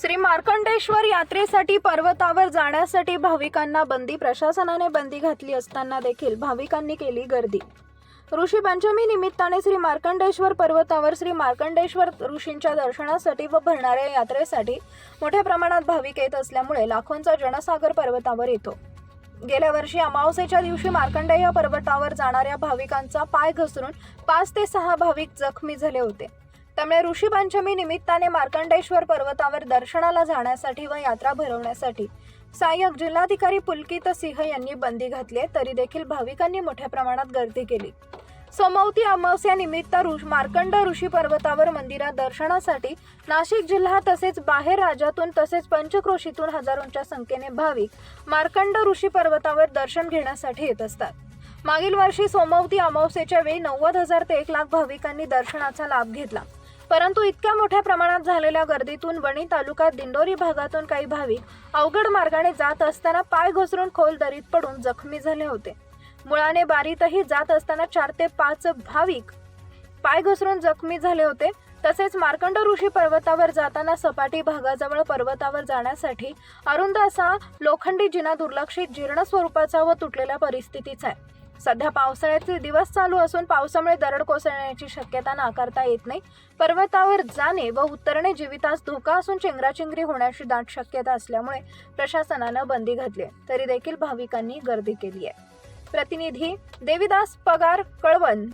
श्री मार्कंडेश्वर यात्रेसाठी पर्वतावर जाण्यासाठी भाविकांना बंदी प्रशासनाने बंदी घातली असताना देखील भाविकांनी केली गर्दी. ऋषी पंचमी निमित्ताने श्री मार्कंडेश्वर पर्वतावर श्री मार्कंडेश्वर ऋषींच्या दर्शनासाठी व भरणाऱ्या यात्रेसाठी मोठ्या प्रमाणात भाविक येत असल्यामुळे लाखोंचा जनसागर पर्वतावर येतो. गेल्या वर्षी अमावस्येच्या दिवशी मार्कंडेय पर्वतावर जाणाऱ्या भाविकांचा पाय घसरून पाच ते सहा भाविक जखमी झाले होते. त्यामुळे ऋषी पंचमी निमित्ताने मार्कंडेश्वर पर्वतावर दर्शनाला जाण्यासाठी व यात्रा भरवण्यासाठी सहाय्यक जिल्हाधिकारी पुलकित सिंह यांनी बंदी घातली तरी देखील भाविकांनी मोठ्या प्रमाणात गर्दी केली. सोमवती अमावस्या निमित्त ऋष मार्कंड ऋषी पर्वतावर मंदिरात दर्शनासाठी नाशिक जिल्हा तसेच बाहेर राज्यातून तसेच पंचक्रोशीतून हजारोंच्या संख्येने भाविक मार्कंड ऋषी पर्वतावर दर्शन घेण्यासाठी येत असतात. मागील वर्षी सोमवती अमावस्येच्या वेळी नव्वद हजार ते एक लाख भाविकांनी दर्शनाचा लाभ घेतला. परंतु इतक्या मोठ्या प्रमाणात झालेल्या गर्दीतून वणी तालुका दिंडोरी भागातून काही भाविक अवघड मार्गाने जात असताना पाय घसरून खोल दरीत पडून जखमी झाले होते. मुळाने बारीतही जात असताना चार ते पाच भाविक पाय घसरून जखमी झाले होते. तसेच मार्कंड ऋषी पर्वतावर जाताना सपाटी भागाजवळ पर्वतावर जाण्यासाठी अरुंद असा लोखंडी जिना दुर्लक्षित जीर्ण स्वरूपाचा व तुटलेल्या परिस्थितीचा आहे. सध्या पावसाळ्याचे दिवस चालू असून पावसामुळे दरड कोसळण्याची शक्यता नाकारता येत नाही. पर्वतावर जाणे व उतरणे जीवितास धोका असून चेंगराचेंगरी होण्याची दाट शक्यता असल्यामुळे प्रशासनानं बंदी घातली आहे. तरी देखील भाविकांनी गर्दी केली आहे. प्रतिनिधी देविदास पगार कळवण.